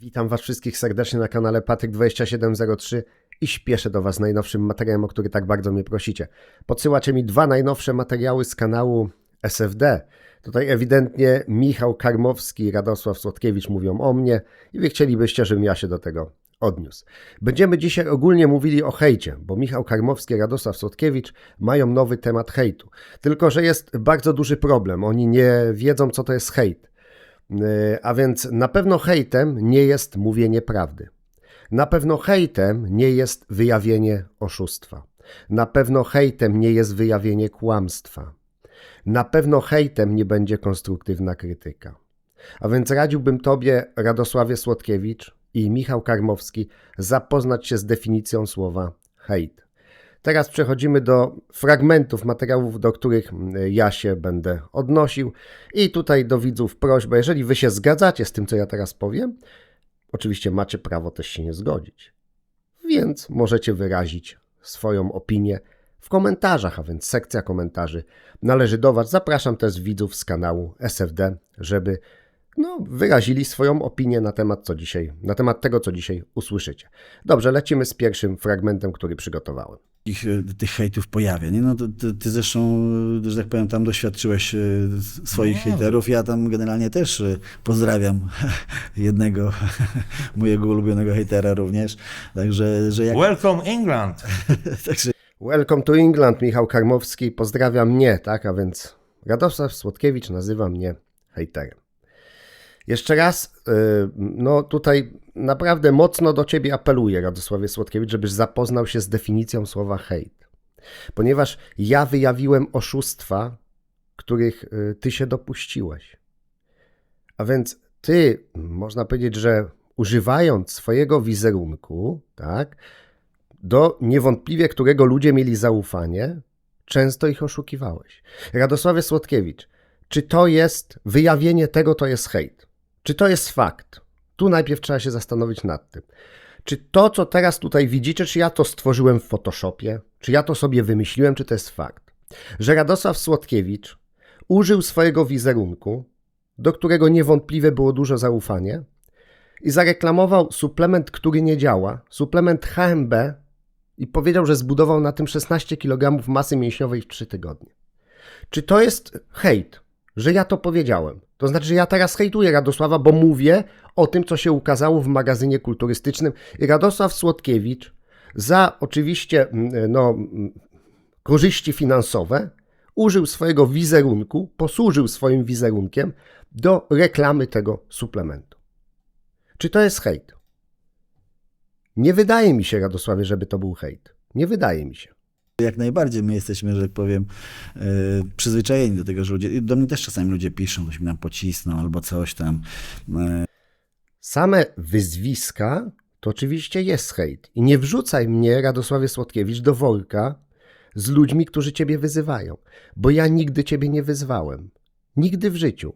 Witam Was wszystkich serdecznie na kanale Patryk2703 i śpieszę do Was z najnowszym materiałem, o który tak bardzo mnie prosicie. Podsyłacie mi dwa najnowsze materiały z kanału SFD. Tutaj ewidentnie Michał Karmowski i Radosław Słodkiewicz mówią o mnie i Wy chcielibyście, żebym ja się do tego odniósł. Będziemy dzisiaj ogólnie mówili o hejcie, bo Michał Karmowski i Radosław Słodkiewicz mają nowy temat hejtu. Tylko, że jest bardzo duży problem. Oni nie wiedzą, co to jest hejt. Yy, A więc na pewno hejtem nie jest mówienie prawdy. Na pewno hejtem nie jest wyjawienie oszustwa. Na pewno hejtem nie jest wyjawienie kłamstwa. Na pewno hejtem nie będzie konstruktywna krytyka. A więc radziłbym Tobie, Radosławie Słodkiewicz i Michał Karmowski, zapoznać się z definicją słowa hejt. Teraz przechodzimy do fragmentów materiałów, do których ja się będę odnosił. I tutaj do widzów prośba, jeżeli wy się zgadzacie z tym, co ja teraz powiem, oczywiście macie prawo też się nie zgodzić. Więc możecie wyrazić swoją opinię w komentarzach, a więc sekcja komentarzy należy do Was. Zapraszam też widzów z kanału SFD, żeby no, wyrazili swoją opinię na temat, co dzisiaj, na temat tego, co dzisiaj usłyszycie. Dobrze, lecimy z pierwszym fragmentem, który przygotowałem. ich, e, tych hejtów pojawia. Nie? No, ty, ty zresztą, że tak powiem, tam doświadczyłeś e, swoich No. hejterów. Ja tam generalnie też e, pozdrawiam jednego mojego ulubionego hejtera również. Także, że jak, Welcome England. także Welcome to England, Michał Karmowski pozdrawia mnie, tak? A więc Radosław Słodkiewicz nazywa mnie hejterem. Jeszcze raz, yy, no tutaj naprawdę mocno do ciebie apeluję, Radosławie Słodkiewicz, żebyś zapoznał się z definicją słowa hejt. Ponieważ ja wyjawiłem oszustwa, których yy, ty się dopuściłeś. A więc ty, można powiedzieć, że używając swojego wizerunku, tak, do niewątpliwie którego ludzie mieli zaufanie, często ich oszukiwałeś. Radosławie Słodkiewicz, czy to jest wyjawienie tego, to jest hejt? Czy to jest fakt? Tu najpierw trzeba się zastanowić nad tym. Czy to, co teraz tutaj widzicie, czy ja to stworzyłem w Photoshopie? Czy ja to sobie wymyśliłem, czy to jest fakt? Że Radosław Słodkiewicz użył swojego wizerunku, do którego niewątpliwie było duże zaufanie, i zareklamował suplement, który nie działa, suplement HMB, i powiedział, że zbudował na tym 16 kg masy mięśniowej w 3 tygodnie. Czy to jest hejt, że ja to powiedziałem? To znaczy, że ja teraz hejtuję Radosława, bo mówię o tym, co się ukazało w magazynie kulturystycznym. I Radosław Słodkiewicz za oczywiście mm, no, mm, korzyści finansowe użył swojego wizerunku, posłużył swoim wizerunkiem do reklamy tego suplementu. Czy to jest hejt? Nie wydaje mi się, Radosławie, żeby to był hejt. Nie wydaje mi się. Jak najbardziej my jesteśmy, że tak powiem, e, przyzwyczajeni do tego, że ludzie, do mnie też czasami ludzie piszą, coś mi nam pocisną albo coś tam. E, Same wyzwiska to oczywiście jest hejt. I nie wrzucaj mnie, Radosławie Słodkiewicz, do worka z ludźmi, którzy ciebie wyzywają. Bo ja nigdy ciebie nie wyzwałem. Nigdy w życiu.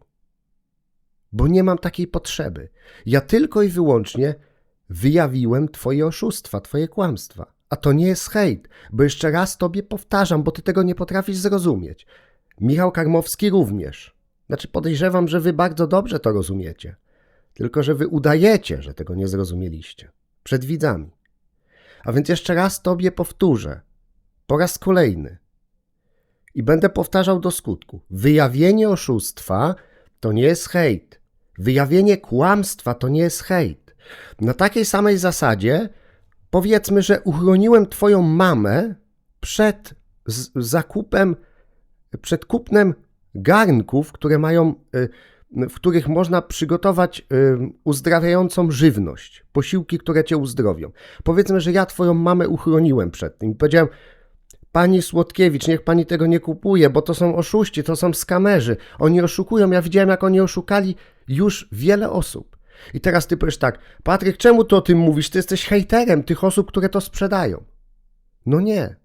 Bo nie mam takiej potrzeby. Ja tylko i wyłącznie wyjawiłem twoje oszustwa, twoje kłamstwa. A to nie jest hejt, bo jeszcze raz tobie powtarzam, bo ty tego nie potrafisz zrozumieć. Michał Karmowski również. Znaczy podejrzewam, że wy bardzo dobrze to rozumiecie. Tylko, że wy udajecie, że tego nie zrozumieliście. Przed widzami. A więc jeszcze raz tobie powtórzę. Po raz kolejny. I będę powtarzał do skutku. Wyjawienie oszustwa to nie jest hejt. Wyjawienie kłamstwa to nie jest hejt. Na takiej samej zasadzie powiedzmy, że uchroniłem twoją mamę przed zakupem, przed kupnem garnków, które mają, y, w których można przygotować y, uzdrawiającą żywność, posiłki, które cię uzdrowią. Powiedzmy, że ja twoją mamę uchroniłem przed tym powiedziałem, Pani Słodkiewicz, niech pani tego nie kupuje, bo to są oszuści, to są skamerzy. Oni oszukują. Ja widziałem, jak oni oszukali już wiele osób. I teraz ty powiesz tak, Patryk, czemu ty o tym mówisz? Ty jesteś hejterem tych osób, które to sprzedają. No nie.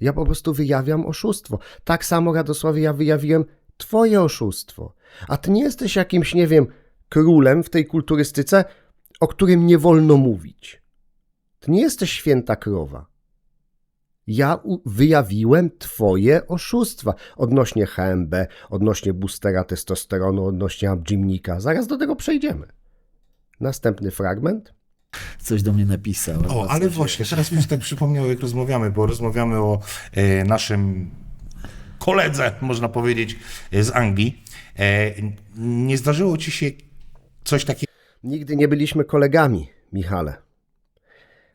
Ja po prostu wyjawiam oszustwo. Tak samo, Radosławie, ja wyjawiłem twoje oszustwo. A ty nie jesteś jakimś, nie wiem, królem w tej kulturystyce, o którym nie wolno mówić. Ty nie jesteś święta krowa. Ja wyjawiłem twoje oszustwa odnośnie HMB, odnośnie boostera testosteronu, odnośnie abgymnika. Zaraz do tego przejdziemy. Następny fragment. Coś do mnie napisał. O, ale właśnie, teraz mi się tak przypomniało, jak rozmawiamy, bo rozmawiamy o e, naszym koledze, można powiedzieć, e, z Anglii. E, nie zdarzyło ci się coś takiego, Nigdy nie byliśmy kolegami, Michale.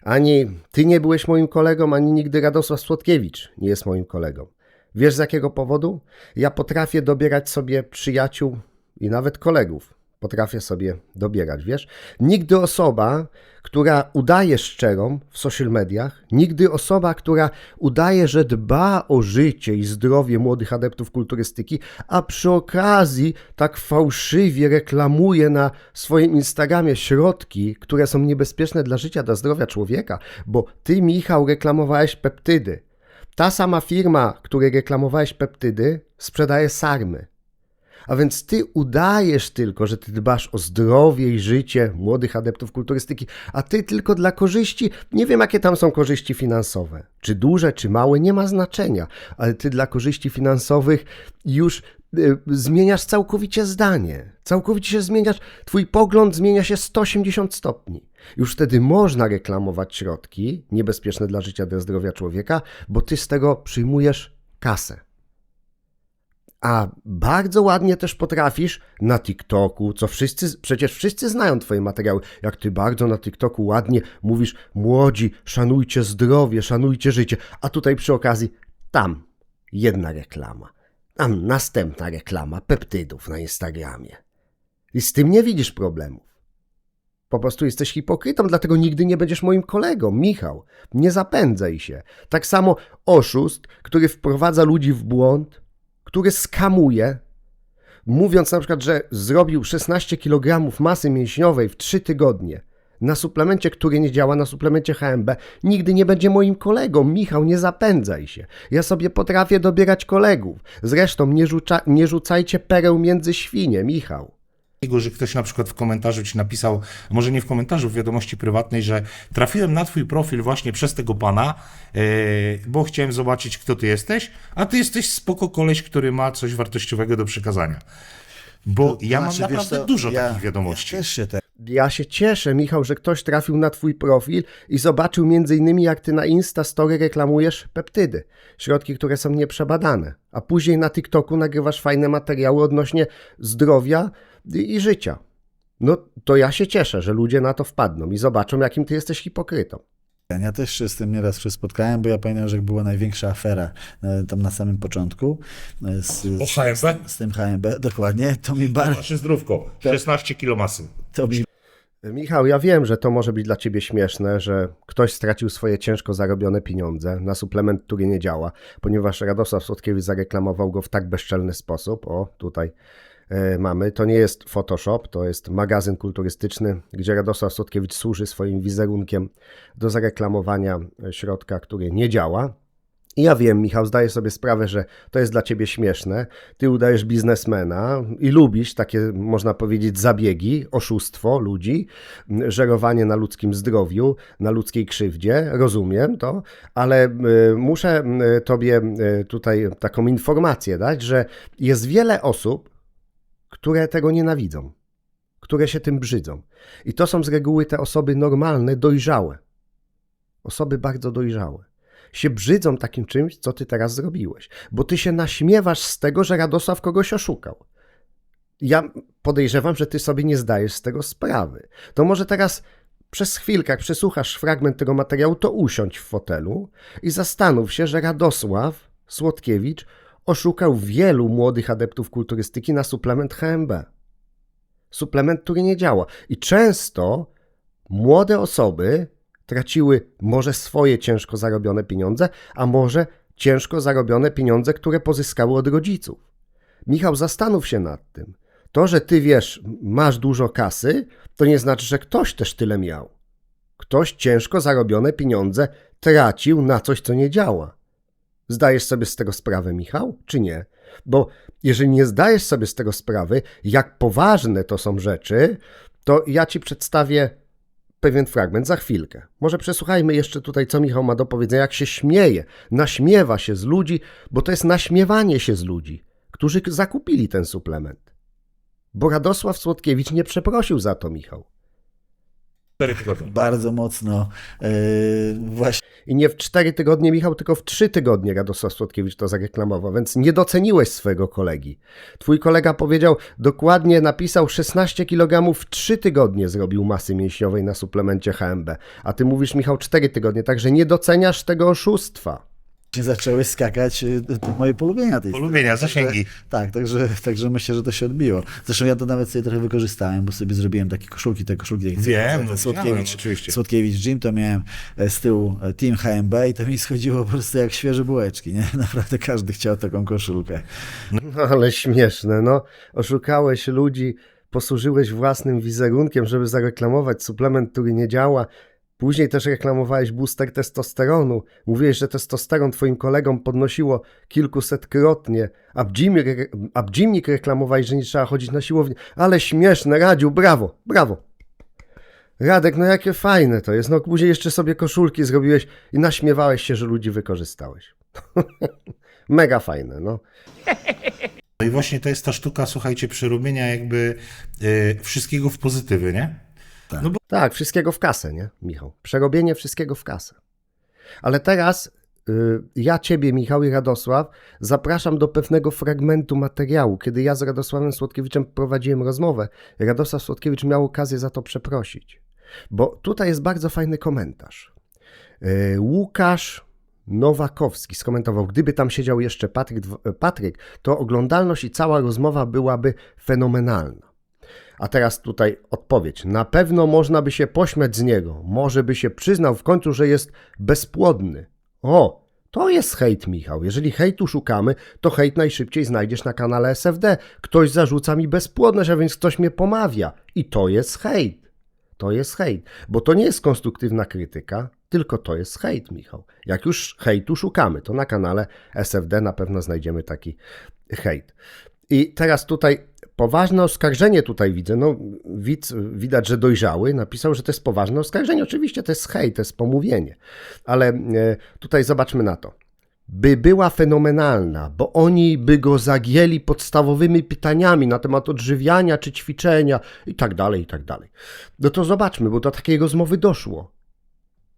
Ani ty nie byłeś moim kolegą, ani nigdy Radosław Słodkiewicz nie jest moim kolegą. Wiesz z jakiego powodu? Ja potrafię dobierać sobie przyjaciół i nawet kolegów. Potrafię sobie dobierać, wiesz? Nigdy osoba, która udaje szczerą w social mediach, nigdy osoba, która udaje, że dba o życie i zdrowie młodych adeptów kulturystyki, a przy okazji tak fałszywie reklamuje na swoim Instagramie środki, które są niebezpieczne dla życia, dla zdrowia człowieka, bo ty, Michał, reklamowałeś peptydy. Ta sama firma, której reklamowałeś peptydy, sprzedaje sarmy. A więc ty udajesz tylko, że ty dbasz o zdrowie i życie młodych adeptów kulturystyki, a ty tylko dla korzyści, nie wiem jakie tam są korzyści finansowe, czy duże, czy małe, nie ma znaczenia, ale ty dla korzyści finansowych już y, zmieniasz całkowicie zdanie. Całkowicie się zmieniasz, twój pogląd zmienia się 180 stopni. Już wtedy można reklamować środki niebezpieczne dla życia, dla zdrowia człowieka, bo ty z tego przyjmujesz kasę. A bardzo ładnie też potrafisz na TikToku, co wszyscy, przecież wszyscy znają Twoje materiały, jak Ty bardzo na TikToku ładnie mówisz, młodzi, szanujcie zdrowie, szanujcie życie, a tutaj przy okazji tam jedna reklama, tam następna reklama peptydów na Instagramie. I z tym nie widzisz problemów. Po prostu jesteś hipokrytą, dlatego nigdy nie będziesz moim kolegą. Michał, nie zapędzaj się. Tak samo oszust, który wprowadza ludzi w błąd, który skamuje, mówiąc na przykład, że zrobił 16 kg masy mięśniowej w 3 tygodnie na suplemencie, który nie działa, na suplemencie HMB, nigdy nie będzie moim kolegą. Michał, nie zapędzaj się. Ja sobie potrafię dobierać kolegów. Zresztą nie, rzuca, nie rzucajcie pereł między świnie, Michał. Że ktoś na przykład w komentarzu ci napisał, może nie w komentarzu, w wiadomości prywatnej, że trafiłem na twój profil właśnie przez tego pana, e, bo chciałem zobaczyć, kto ty jesteś, a ty jesteś spoko koleś, który ma coś wartościowego do przekazania. Bo ja mam Znaczy, wiesz naprawdę co, dużo ja, takich wiadomości. Ja się te, Ja się cieszę, Michał, że ktoś trafił na Twój profil i zobaczył między innymi, jak Ty na Instastory reklamujesz peptydy, środki, które są nieprzebadane, a później na TikToku nagrywasz fajne materiały odnośnie zdrowia i, i życia. No to ja się cieszę, że ludzie na to wpadną i zobaczą, jakim Ty jesteś hipokrytą. Ja też się z tym nieraz się spotkałem, bo ja pamiętam, że jak była największa afera e, tam na samym początku z, O z, HMB? z tym HMB, dokładnie, to mi, bar, Nasze zdrówko, 16 kilo masy. to mi Michał, ja wiem, że to może być dla ciebie śmieszne, że ktoś stracił swoje ciężko zarobione pieniądze na suplement, który nie działa, ponieważ Radosław Słodkiewicz zareklamował go w tak bezczelny sposób. O, tutaj mamy. To nie jest Photoshop, to jest magazyn kulturystyczny, gdzie Radosław Słodkiewicz służy swoim wizerunkiem do zareklamowania e, środka, który nie działa. I ja wiem, Michał, zdaję sobie sprawę, że to jest dla ciebie śmieszne. Ty udajesz biznesmena i lubisz takie, można powiedzieć, zabiegi, oszustwo ludzi, żerowanie na ludzkim zdrowiu, na ludzkiej krzywdzie. Rozumiem to, ale y, muszę y, tobie tutaj taką informację dać, że jest wiele osób, które tego nienawidzą, które się tym brzydzą. I to są z reguły te osoby normalne, dojrzałe. Osoby bardzo dojrzałe się brzydzą takim czymś, co ty teraz zrobiłeś, bo ty się naśmiewasz z tego, że Radosław kogoś oszukał. Ja podejrzewam, że ty sobie nie zdajesz z tego sprawy. To może teraz przez chwilkę, jak przesłuchasz fragment tego materiału, to usiądź w fotelu i zastanów się, że Radosław Słodkiewicz oszukał wielu młodych adeptów kulturystyki na suplement HMB. Suplement, który nie działa. I często młode osoby traciły może swoje ciężko zarobione pieniądze, a może ciężko zarobione pieniądze, które pozyskały od rodziców. Michał, zastanów się nad tym. To, że ty wiesz, masz dużo kasy, to nie znaczy, że ktoś też tyle miał. Ktoś ciężko zarobione pieniądze tracił na coś, co nie działa. Zdajesz sobie z tego sprawę, Michał, czy nie? Bo jeżeli nie zdajesz sobie z tego sprawy, jak poważne to są rzeczy, to ja ci przedstawię pewien fragment za chwilkę. Może przesłuchajmy jeszcze tutaj, co Michał ma do powiedzenia, jak się śmieje, naśmiewa się z ludzi, bo to jest naśmiewanie się z ludzi, którzy zakupili ten suplement. Bo Radosław Słodkiewicz nie przeprosił za to, Michał. Cztery tygodnie. bardzo mocno e, właśnie I nie w cztery tygodnie, Michał, tylko w trzy tygodnie Radosław Słodkiewicz to zareklamował, więc nie doceniłeś swojego kolegi. Twój kolega powiedział, dokładnie napisał 16 kg w trzy tygodnie zrobił masy mięśniowej na suplemencie HMB, a ty mówisz, Michał, cztery tygodnie, także nie doceniasz tego oszustwa. Zaczęły skakać e, te moje polubienia tej Polubienia, zasięgi. Tak, także, także myślę, że to się odbiło. Zresztą ja to nawet sobie trochę wykorzystałem, bo sobie zrobiłem takie koszulki, te koszulki jak Wiem, no, Słodkiewicz, oczywiście. Słodkiewicz Gym, to miałem e, z tyłu e, Team HMB i to mi schodziło po prostu jak świeże bułeczki, nie? Naprawdę każdy chciał taką koszulkę. No ale śmieszne, no. Oszukałeś ludzi, posłużyłeś własnym wizerunkiem, żeby zareklamować suplement, który nie działa. Później też reklamowałeś booster testosteronu. Mówiłeś, że testosteron twoim kolegom podnosiło kilkusetkrotnie, a w, gymie, a w gymnik reklamowałeś, że nie trzeba chodzić na siłownię. Ale śmieszne, Radziu, brawo, brawo. Radek, no jakie fajne to jest. No później jeszcze sobie koszulki zrobiłeś i naśmiewałeś się, że ludzi wykorzystałeś. Mega fajne, no. No i właśnie to jest ta sztuka, słuchajcie, przerobienia jakby e, wszystkiego w pozytywy, nie? Tak, wszystkiego w kasę, nie, Michał? Przerobienie wszystkiego w kasę. Ale teraz y, ja Ciebie, Michał i Radosław, zapraszam do pewnego fragmentu materiału. Kiedy ja z Radosławem Słodkiewiczem prowadziłem rozmowę, Radosław Słodkiewicz miał okazję za to przeprosić. Bo tutaj jest bardzo fajny komentarz. Y, Łukasz Nowakowski skomentował, gdyby tam siedział jeszcze Patryk, Patryk, to oglądalność i cała rozmowa byłaby fenomenalna. A teraz tutaj odpowiedź. Na pewno można by się pośmiać z niego. Może by się przyznał w końcu, że jest bezpłodny. O, to jest hejt, Michał. Jeżeli hejtu szukamy, to hejt najszybciej znajdziesz na kanale SFD. Ktoś zarzuca mi bezpłodność, a więc ktoś mnie pomawia. I to jest hejt. To jest hejt. Bo to nie jest konstruktywna krytyka, tylko to jest hejt, Michał. Jak już hejtu szukamy, to na kanale SFD na pewno znajdziemy taki hejt. I teraz tutaj poważne oskarżenie tutaj widzę. No, widz, widać, że dojrzały. Napisał, że to jest poważne oskarżenie. Oczywiście to jest hejt, to jest pomówienie. Ale e, tutaj zobaczmy na to. By była fenomenalna, bo oni by go zagięli podstawowymi pytaniami na temat odżywiania czy ćwiczenia i tak dalej, i tak dalej. No to zobaczmy, bo do takiej rozmowy doszło.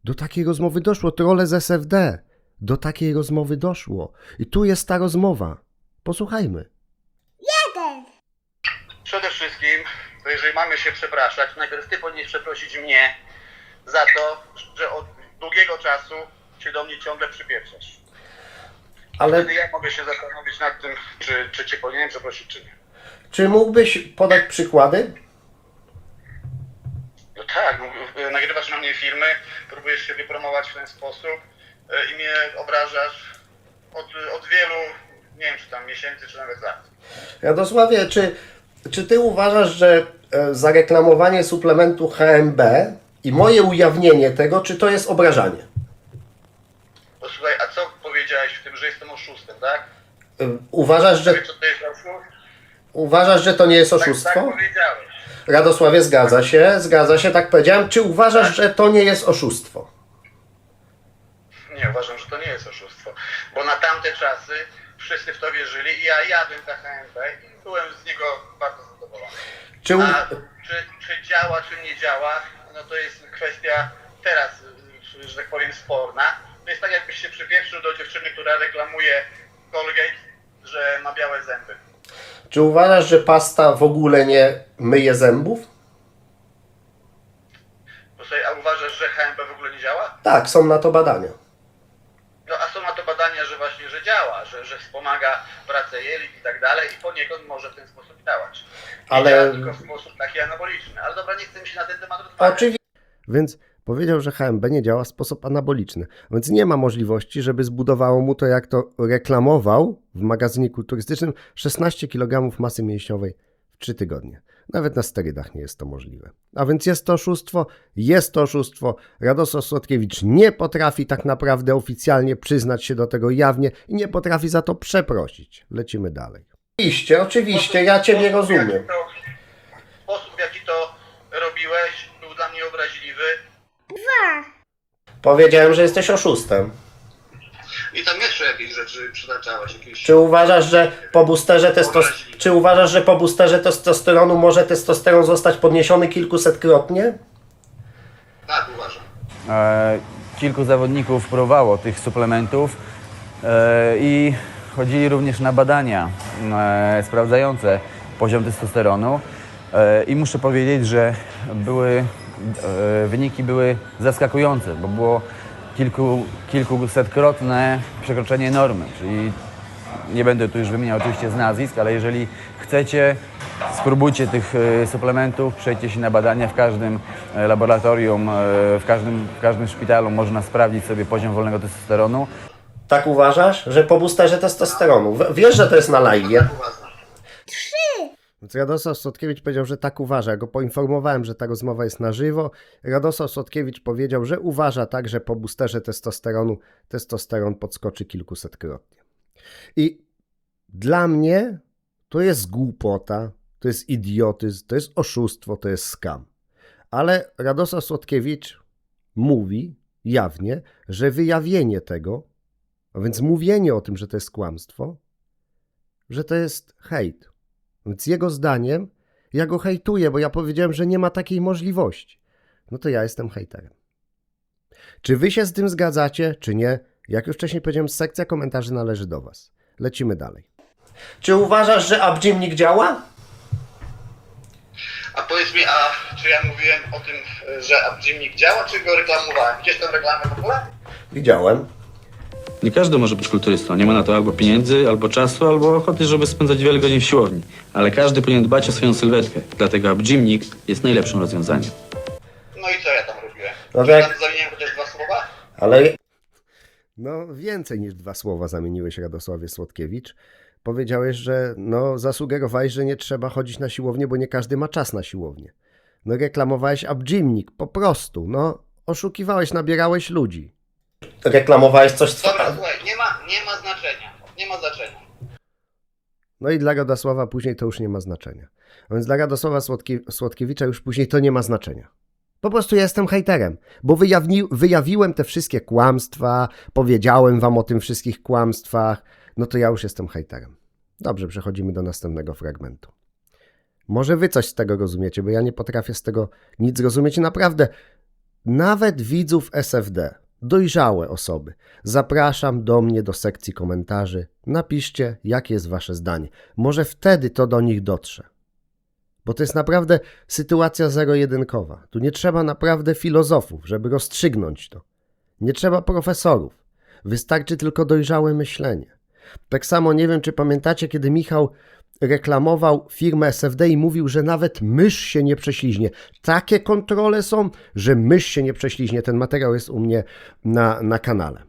Do takiej rozmowy doszło. Trole z SFD. Do takiej rozmowy doszło. I tu jest ta rozmowa. Posłuchajmy. Przede wszystkim, to jeżeli mamy się przepraszać, najpierw ty powinieneś przeprosić mnie za to, że od długiego czasu się do mnie ciągle przypieprzasz. Ale Wtedy ja mogę się zastanowić nad tym, czy, czy cię powinienem przeprosić, czy nie. czy mógłbyś podać przykłady? No tak, y, nagrywasz na mnie filmy, próbujesz się wypromować w ten sposób y, i mnie obrażasz od, od wielu, nie wiem czy tam miesięcy, czy nawet lat. Radosławie, czy, czy ty uważasz, że e, zareklamowanie suplementu HMB i moje ujawnienie tego, czy to jest obrażanie? Posłuchaj, a co powiedziałeś w tym, że jestem oszustem, tak? E, Uważasz, że, to jest oszust? uważasz, że to nie jest Tak, tak oszustwo? powiedziałeś. Radosławie, zgadza się, zgadza się, tak powiedziałem. Czy uważasz, że to nie jest oszustwo? Nie, uważam, że to nie jest oszustwo. Bo na tamte czasy wszyscy w to wierzyli i ja jadłem KHMP i byłem z niego bardzo zadowolony. Czy. A czy, czy działa, czy nie działa, no to jest kwestia teraz, y, że tak powiem, sporna. To jest tak, jakbyś się przypieprzył do dziewczyny, która reklamuje Colgate, że ma białe zęby. Czy uważasz, że pasta w ogóle nie myje zębów? Posłuchaj, a uważasz, że HMP w ogóle nie działa? Tak, są na to badania. No a są na to badania, że właśnie, że działa, że, że wspomaga pracę jelit i tak dalej i poniekąd może w ten sposób działać. Nie Ale- działa tylko w sposób taki anaboliczny. Ale dobra, nie chcę się na ten temat rozmawiać. Oczywiście. Więc powiedział, że HMB nie działa w sposób anaboliczny, więc nie ma możliwości, żeby zbudowało mu to, jak to reklamował w magazynie kulturystycznym, 16 kg masy mięśniowej w 3 tygodnie. Nawet na sterydach nie jest to możliwe. A więc jest to oszustwo, jest to oszustwo. Radosław Słodkiewicz nie potrafi tak naprawdę oficjalnie przyznać się do tego jawnie i nie potrafi za to przeprosić. Lecimy dalej. Oczywiście, oczywiście, ja Ciebie Sposób, jaki rozumiem. to- Sposób, w jaki to robiłeś, był dla mnie obraźliwy. Powiedziałem, że jesteś oszustem. I tam jeszcze jakieś rzeczy przytaczałeś. Jakieś... Czy uważasz, że po boosterze testos... Czy uważasz, że po boosterze testosteronu może testosteron zostać podniesiony kilkusetkrotnie? Tak, uważam. E, kilku zawodników próbowało tych suplementów e, i chodzili również na badania e, sprawdzające poziom testosteronu. E, I muszę powiedzieć, że były, e, wyniki były zaskakujące, bo było kilku, kilkusetkrotne przekroczenie normy, czyli nie będę tu już wymieniał oczywiście z nazwisk, ale jeżeli chcecie, spróbujcie tych e, suplementów, przejdźcie się na badania w każdym e, laboratorium, e, w każdym, w każdym szpitalu można sprawdzić sobie poziom wolnego testosteronu. Tak uważasz, że po boosterze testosteronu? Wiesz, że to jest na live. Więc Radosław Słodkiewicz powiedział, że tak uważa. Ja go poinformowałem, że ta rozmowa jest na żywo. Radosław Słodkiewicz powiedział, że uważa tak, że po boosterze testosteronu testosteron podskoczy kilkusetkrotnie. I dla mnie to jest głupota, to jest idiotyzm, to jest oszustwo, to jest skam. Ale Radosław Słodkiewicz mówi jawnie, że wyjawienie tego, a więc mówienie o tym, że to jest kłamstwo, że to jest hejt. Więc jego zdaniem ja go hejtuję, bo ja powiedziałem, że nie ma takiej możliwości. No to ja jestem hejterem. Czy wy się z tym zgadzacie, czy nie? Jak już wcześniej powiedziałem, sekcja komentarzy należy do was. Lecimy dalej. Czy uważasz, że Abjimnik działa? A powiedz mi, a czy ja mówiłem o tym, że Abjimnik działa, czy go reklamowałem? Gdzieś tę reklamę w ogóle? Widziałem. Nie każdy może być kulturystą. Nie ma na to albo pieniędzy, albo czasu, albo ochoty, żeby spędzać wiele godzin w siłowni. Ale każdy powinien dbać o swoją sylwetkę. Dlatego abgymnik jest najlepszym rozwiązaniem. No i co ja tam robiłem? No Czy tak. zamieniłem chociaż dwa słowa? Ale. No, więcej niż dwa słowa zamieniłeś Radosławie Słodkiewicz. Powiedziałeś, że no, zasugerowałeś, że nie trzeba chodzić na siłownię, bo nie każdy ma czas na siłownię. No, reklamowałeś Abjimnik, po prostu. No, oszukiwałeś, nabierałeś ludzi. Reklamowałeś coś Dobra, słuchaj, nie ma, nie ma znaczenia. Nie ma znaczenia. No i dla Radosława później to już nie ma znaczenia. A więc dla Radosława Słodki, Słodkiewicza już później to nie ma znaczenia. Po prostu ja jestem hejterem, bo wyjawni, wyjawiłem te wszystkie kłamstwa, powiedziałem wam o tym wszystkich kłamstwach, no to ja już jestem hejterem. Dobrze, przechodzimy do następnego fragmentu. Może wy coś z tego rozumiecie, bo ja nie potrafię z tego nic rozumieć. I naprawdę, nawet widzów SFD, dojrzałe osoby, zapraszam do mnie do sekcji komentarzy. Napiszcie, jakie jest wasze zdanie. Może wtedy to do nich dotrze. Bo to jest naprawdę sytuacja zero-jedynkowa. Tu nie trzeba naprawdę filozofów, żeby rozstrzygnąć to. Nie trzeba profesorów. Wystarczy tylko dojrzałe myślenie. Tak samo nie wiem, czy pamiętacie, kiedy Michał reklamował firmę SFD i mówił, że nawet mysz się nie prześliźnie. Takie kontrole są, że mysz się nie prześliźnie. Ten materiał jest u mnie na, na kanale.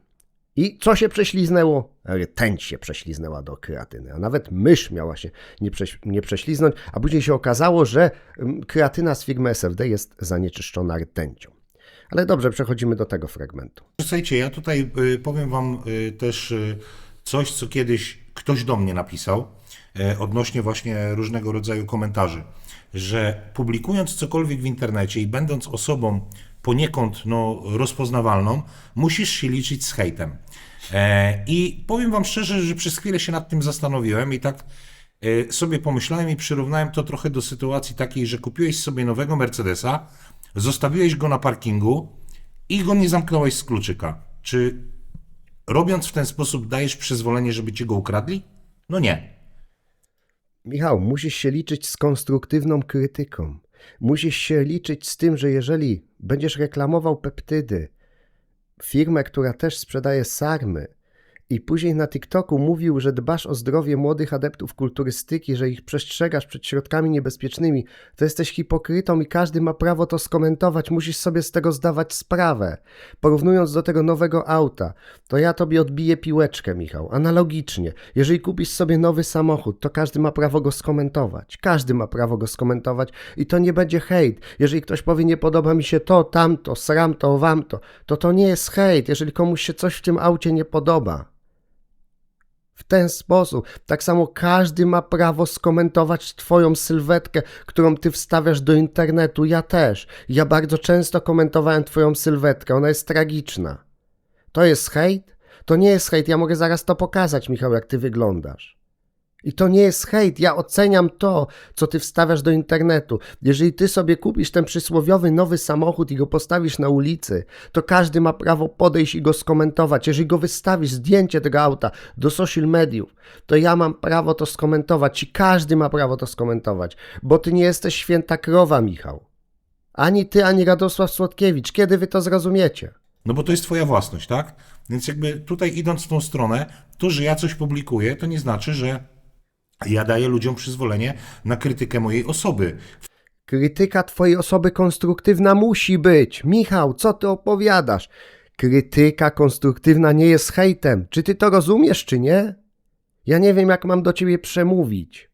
I co się prześliznęło? Rtęć się prześliznęła do kreatyny, a nawet mysz miała się nie, prześ, nie prześliznąć, a później się okazało, że mm, kreatyna z firmy SFD jest zanieczyszczona rtęcią. Ale dobrze, przechodzimy do tego fragmentu. Słuchajcie, ja tutaj y, powiem wam y, też y, coś, co kiedyś ktoś do mnie napisał y, odnośnie właśnie różnego rodzaju komentarzy, że publikując cokolwiek w internecie i będąc osobą poniekąd no, rozpoznawalną, musisz się liczyć z hejtem. E, I powiem wam szczerze, że przez chwilę się nad tym zastanowiłem i tak e, sobie pomyślałem i przyrównałem to trochę do sytuacji takiej, że kupiłeś sobie nowego Mercedesa, zostawiłeś go na parkingu i go nie zamknąłeś z kluczyka. Czy robiąc w ten sposób dajesz przyzwolenie, żeby cię go ukradli? No nie. Michał, musisz się liczyć z konstruktywną krytyką. Musisz się liczyć z tym, że jeżeli będziesz reklamował peptydy, firmę, która też sprzedaje sarmy, i później na TikToku mówił, że dbasz o zdrowie młodych adeptów kulturystyki, że ich przestrzegasz przed środkami niebezpiecznymi, to jesteś hipokrytą i każdy ma prawo to skomentować. Musisz sobie z tego zdawać sprawę. Porównując do tego nowego auta, to ja tobie odbiję piłeczkę, Michał. Analogicznie, jeżeli kupisz sobie nowy samochód, to każdy ma prawo go skomentować. Każdy ma prawo go skomentować i to nie będzie hejt. Jeżeli ktoś powie, nie podoba mi się to, tamto, sram to, wam to, to to nie jest hejt, jeżeli komuś się coś w tym aucie nie podoba. W ten sposób. Tak samo każdy ma prawo skomentować Twoją sylwetkę, którą Ty wstawiasz do internetu. Ja też. Ja bardzo często komentowałem Twoją sylwetkę. Ona jest tragiczna. To jest hejt? To nie jest hejt. Ja mogę zaraz to pokazać, Michał, jak Ty wyglądasz. I to nie jest hejt. Ja oceniam to, co ty wstawiasz do internetu. Jeżeli ty sobie kupisz ten przysłowiowy nowy samochód i go postawisz na ulicy, to każdy ma prawo podejść i go skomentować. Jeżeli go wystawisz, zdjęcie tego auta do social mediów, to ja mam prawo to skomentować i każdy ma prawo to skomentować, bo ty nie jesteś święta krowa, Michał. Ani ty, ani Radosław Słodkiewicz. Kiedy wy to zrozumiecie? No bo to jest twoja własność, tak? Więc jakby tutaj idąc w tą stronę, to, że ja coś publikuję, to nie znaczy, że ja daję ludziom przyzwolenie na krytykę mojej osoby. Krytyka twojej osoby konstruktywna musi być. Michał, co ty opowiadasz? Krytyka konstruktywna nie jest hejtem. Czy ty to rozumiesz, czy nie? Ja nie wiem, jak mam do ciebie przemówić.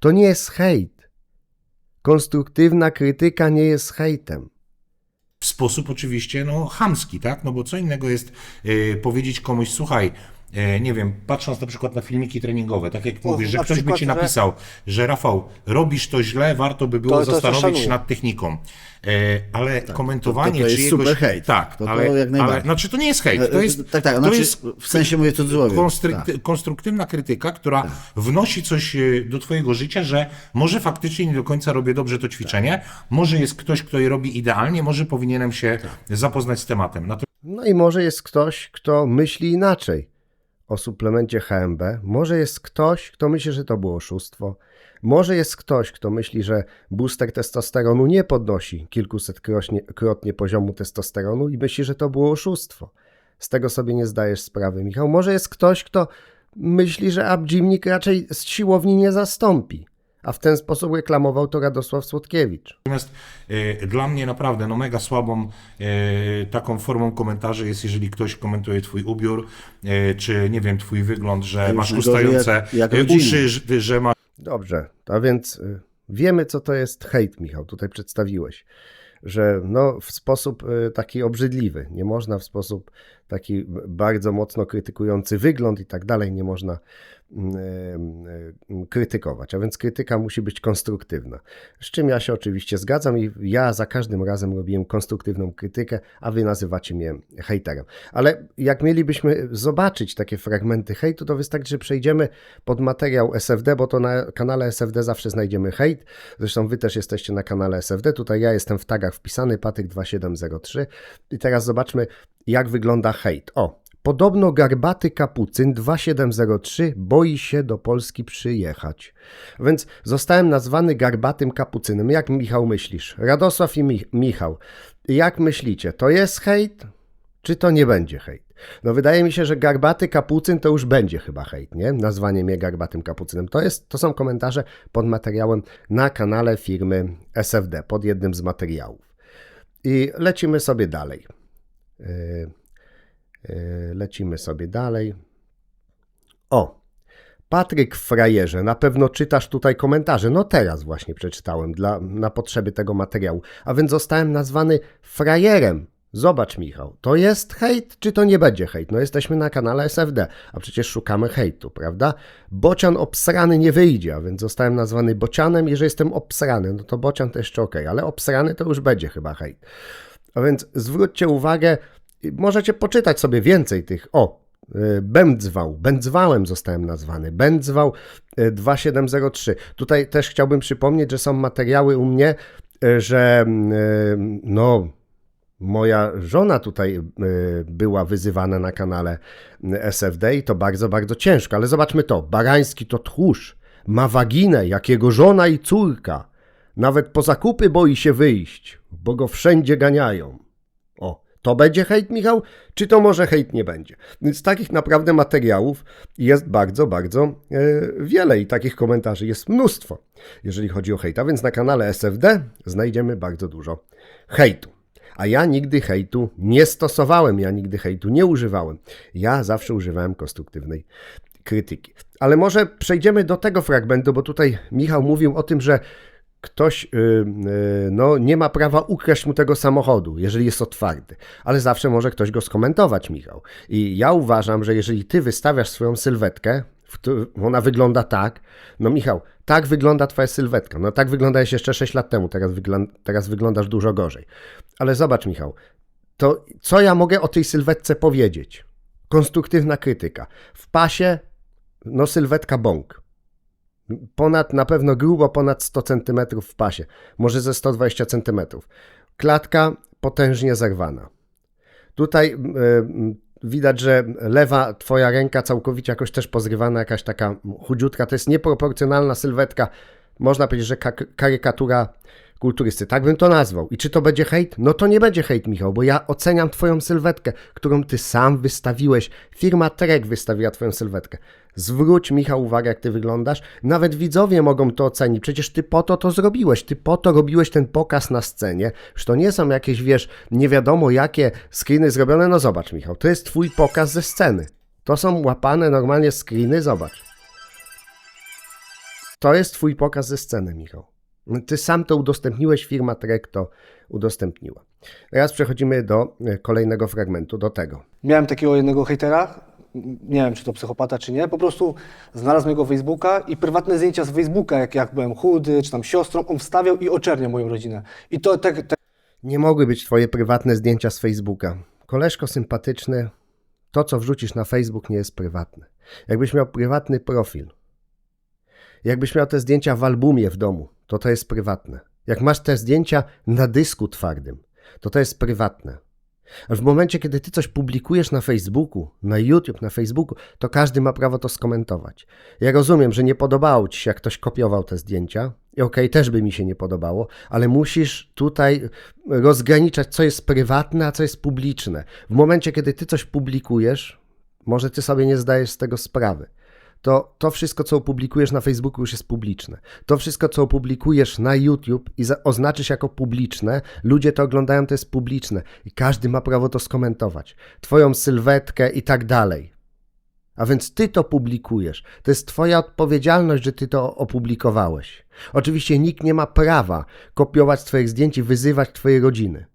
To nie jest hejt. Konstruktywna krytyka nie jest hejtem. w sposób oczywiście no, chamski, tak? No bo co innego jest e, powiedzieć komuś, słuchaj, e, nie wiem, patrząc na przykład na filmiki treningowe, tak jak mówisz, że na ktoś by przykład, ci że- napisał, że Rafał, robisz to źle, warto by było To- to zastanowić się szanuję. nad techniką. E, ale komentowanie to- to jest czyjegoś... super hejt. Tak, To- to ale, jak najbardziej. ale znaczy to nie jest hejt, to E, jest, tak, tak, to znaczy, jest w sensie mówię w cudzysłowie. konstrykty- Tak. konstruktywna krytyka, która wnosi coś e, do twojego życia, że może faktycznie nie do końca robię dobrze to ćwiczenie, może jest ktoś, kto je robi idealnie, może powinienem się zapoznać z tematem. Natomiast No i może jest ktoś, kto myśli inaczej o suplemencie HMB. Może jest ktoś, kto myśli, że to było oszustwo. Może jest ktoś, kto myśli, że booster testosteronu nie podnosi kilkusetkrotnie poziomu testosteronu i myśli, że to było oszustwo. Z tego sobie nie zdajesz sprawy, Michał. Może jest ktoś, kto myśli, że Abgymnik raczej z siłowni nie zastąpi. A w ten sposób reklamował to Radosław Słodkiewicz. Natomiast e, dla mnie naprawdę no mega słabą e, taką formą komentarzy jest, jeżeli ktoś komentuje twój ubiór, e, czy nie wiem, twój wygląd, że już masz ustające jak- jak e, uszy, że, że masz Dobrze, a więc y, wiemy, co to jest hejt, Michał, tutaj przedstawiłeś, że no w sposób y, taki obrzydliwy, nie można w sposób taki bardzo mocno krytykujący wygląd i tak dalej, nie można krytykować, a więc krytyka musi być konstruktywna, z czym ja się oczywiście zgadzam i ja za każdym razem robiłem konstruktywną krytykę, a wy nazywacie mnie hejterem. Ale jak mielibyśmy zobaczyć takie fragmenty hejtu, to wystarczy, że przejdziemy pod materiał SFD, bo to na kanale SFD zawsze znajdziemy hejt. Zresztą wy też jesteście na kanale SFD. Tutaj ja jestem w tagach wpisany, Patyk2703. I teraz zobaczmy, jak wygląda hejt. O, podobno garbaty kapucyn 2703 boi się do Polski przyjechać. Więc zostałem nazwany garbatym kapucynem. Jak Michał myślisz? Radosław i Mi- Michał, jak myślicie? To jest hejt? czy to nie będzie hejt? No wydaje mi się, że garbaty kapucyn to już będzie chyba hejt, nie? Nazwanie mnie garbatym kapucynem. To, jest, to są komentarze pod materiałem na kanale firmy SFD, pod jednym z materiałów. I lecimy sobie dalej. Yy, lecimy sobie dalej. O, Patryk frajerze, na pewno czytasz tutaj komentarze. No teraz właśnie przeczytałem dla, na potrzeby tego materiału. A więc zostałem nazwany frajerem. Zobacz, Michał, to jest hejt, czy to nie będzie hejt? No jesteśmy na kanale SFD, a przecież szukamy hejtu, prawda? Bocian obsrany nie wyjdzie, a więc zostałem nazwany bocianem i że jestem obsrany, no to bocian to jeszcze okej, ale obsrany to już będzie chyba hejt. A więc zwróćcie uwagę, możecie poczytać sobie więcej tych. O, y, Będzwał, Będzwałem zostałem nazwany. Będzwał y, 2703. Tutaj też chciałbym przypomnieć, że są materiały u mnie, y, że y, no. Moja żona tutaj y, była wyzywana na kanale SFD i to bardzo, bardzo ciężko. Ale zobaczmy to. Barański to tchórz. Ma waginę, jak jego żona i córka. Nawet po zakupy boi się wyjść, bo go wszędzie ganiają. To będzie hejt, Michał? Czy to może hejt nie będzie? Więc takich naprawdę materiałów jest bardzo, bardzo e, wiele i takich komentarzy jest mnóstwo, jeżeli chodzi o hejt. A więc na kanale SFD znajdziemy bardzo dużo hejtu. A ja nigdy hejtu nie stosowałem, ja nigdy hejtu nie używałem. Ja zawsze używałem konstruktywnej krytyki. Ale może przejdziemy do tego fragmentu, bo tutaj Michał mówił o tym, że ktoś y, y, no, nie ma prawa ukraść mu tego samochodu, jeżeli jest otwarty, ale zawsze może ktoś go skomentować, Michał. I ja uważam, że jeżeli ty wystawiasz swoją sylwetkę, ona wygląda tak, no Michał, tak wygląda twoja sylwetka, no tak wyglądałeś jeszcze 6 lat temu, teraz, teraz wyglądasz dużo gorzej. Ale zobacz, Michał, to co ja mogę o tej sylwetce powiedzieć? Konstruktywna krytyka. W pasie, no sylwetka bąk. Ponad, na pewno grubo ponad 100 cm w pasie, może ze 120 cm. Klatka potężnie zerwana. Tutaj y, widać, że lewa twoja ręka całkowicie jakoś też pozrywana, jakaś taka chudziutka. To jest nieproporcjonalna sylwetka. Można powiedzieć, że ka- karykatura kulturysty. Tak bym to nazwał. I czy to będzie hejt? No to nie będzie hejt, Michał, bo ja oceniam twoją sylwetkę, którą ty sam wystawiłeś. Firma Trek wystawiła twoją sylwetkę. Zwróć, Michał, uwagę, jak ty wyglądasz. Nawet widzowie mogą to ocenić. Przecież ty po to to zrobiłeś. Ty po to robiłeś ten pokaz na scenie. Że to nie są jakieś, wiesz, nie wiadomo jakie screeny zrobione. No zobacz, Michał, to jest twój pokaz ze sceny. To są łapane normalnie screeny, zobacz. To jest twój pokaz ze sceny, Michał. Ty sam to udostępniłeś, firma Trek to udostępniła. Teraz przechodzimy do e, kolejnego fragmentu, do tego. Miałem takiego jednego hejtera, nie wiem czy to psychopata czy nie, po prostu znalazł mojego Facebooka i prywatne zdjęcia z Facebooka, jak, jak byłem chudy, czy tam siostrą, on wstawiał i oczerniał moją rodzinę. I to tak, tak Nie mogły być twoje prywatne zdjęcia z Facebooka. Koleżko sympatyczny, to co wrzucisz na Facebook nie jest prywatne. Jakbyś miał prywatny profil, jakbyś miał te zdjęcia w albumie w domu, to to jest prywatne. Jak masz te zdjęcia na dysku twardym, to to jest prywatne. W momencie, kiedy ty coś publikujesz na Facebooku, na YouTube, na Facebooku, to każdy ma prawo to skomentować. Ja rozumiem, że nie podobało ci się, jak ktoś kopiował te zdjęcia. I okej, też by mi się nie podobało, ale musisz tutaj rozgraniczać, co jest prywatne, a co jest publiczne. W momencie, kiedy ty coś publikujesz, może ty sobie nie zdajesz z tego sprawy to to wszystko, co opublikujesz na Facebooku, już jest publiczne. To wszystko, co opublikujesz na YouTube i oznaczysz jako publiczne, ludzie to oglądają, to jest publiczne i każdy ma prawo to skomentować. Twoją sylwetkę i tak dalej. A więc ty to publikujesz. To jest twoja odpowiedzialność, że ty to opublikowałeś. Oczywiście nikt nie ma prawa kopiować twoich zdjęć i wyzywać twojej rodziny.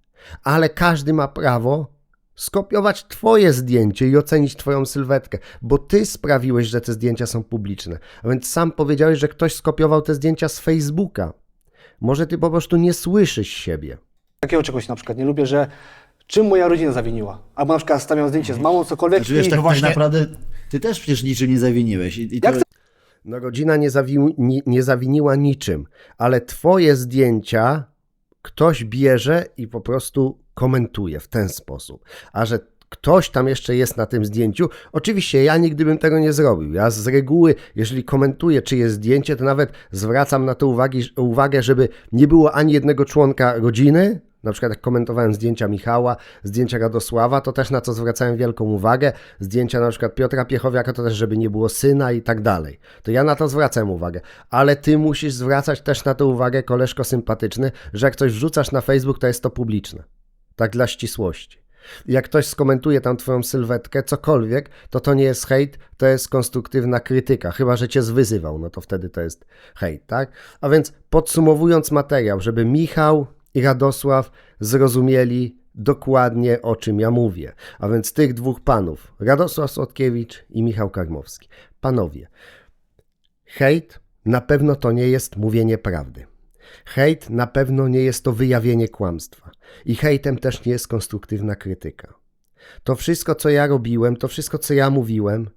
Ale każdy ma prawo skopiować Twoje zdjęcie i ocenić Twoją sylwetkę, bo Ty sprawiłeś, że te zdjęcia są publiczne. A więc sam powiedziałeś, że ktoś skopiował te zdjęcia z Facebooka. Może Ty po prostu nie słyszysz siebie. takiego czegoś na przykład nie lubię, że czym moja rodzina zawiniła. Albo na przykład stawiam zdjęcie z mamą, cokolwiek Znaczy, wiesz, i tak, właśnie- tak naprawdę ty też przecież niczym nie zawiniłeś. I, i to, Jak No, rodzina nie, zawi- nie, nie zawiniła niczym, ale Twoje zdjęcia ktoś bierze i po prostu komentuje w ten sposób. A że ktoś tam jeszcze jest na tym zdjęciu, oczywiście ja nigdy bym tego nie zrobił. Ja z reguły, jeżeli komentuję czyjeś zdjęcie, to nawet zwracam na to uwagi, uwagę, żeby nie było ani jednego członka rodziny. Na przykład jak komentowałem zdjęcia Michała, zdjęcia Radosława, to też na co zwracałem wielką uwagę. Zdjęcia na przykład Piotra Piechowiaka, to też żeby nie było syna i tak dalej. To ja na to zwracam uwagę. Ale ty musisz zwracać też na to uwagę, koleżko sympatyczny, że jak coś wrzucasz na Facebook, to jest to publiczne. Tak dla ścisłości. Jak ktoś skomentuje tam twoją sylwetkę, cokolwiek, to to nie jest hejt, to jest konstruktywna krytyka. Chyba, że cię zwyzywał, no to wtedy to jest hejt, tak? A więc podsumowując materiał, żeby Michał i Radosław zrozumieli dokładnie o czym ja mówię. A więc tych dwóch panów, Radosław Słodkiewicz i Michał Karmowski. Panowie, hejt na pewno to nie jest mówienie prawdy. Hejt na pewno nie jest to wyjawienie kłamstwa. I hejtem też nie jest konstruktywna krytyka. To wszystko, co ja robiłem, to wszystko, co ja mówiłem,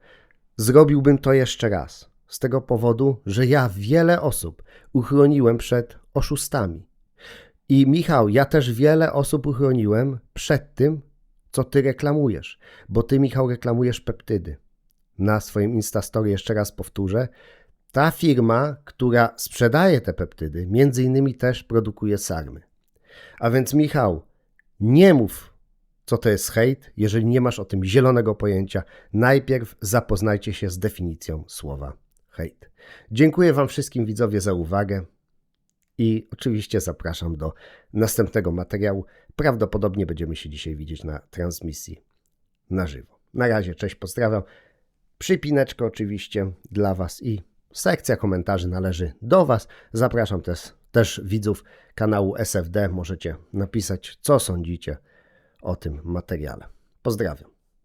zrobiłbym to jeszcze raz. Z tego powodu, że ja wiele osób uchroniłem przed oszustami. I Michał, ja też wiele osób uchroniłem przed tym, co ty reklamujesz. Bo ty, Michał, reklamujesz peptydy. Na swoim Instastory jeszcze raz powtórzę. Ta firma, która sprzedaje te peptydy, między innymi też produkuje sarmy. A więc Michał, nie mów, co to jest hejt, jeżeli nie masz o tym zielonego pojęcia. Najpierw zapoznajcie się z definicją słowa hejt. Dziękuję Wam wszystkim widzowie za uwagę i oczywiście zapraszam do następnego materiału. Prawdopodobnie będziemy się dzisiaj widzieć na transmisji na żywo. Na razie, cześć, pozdrawiam. Przypineczka oczywiście dla Was i sekcja komentarzy należy do Was. Zapraszam też, też widzów kanału SFD. Możecie napisać, co sądzicie o tym materiale. Pozdrawiam.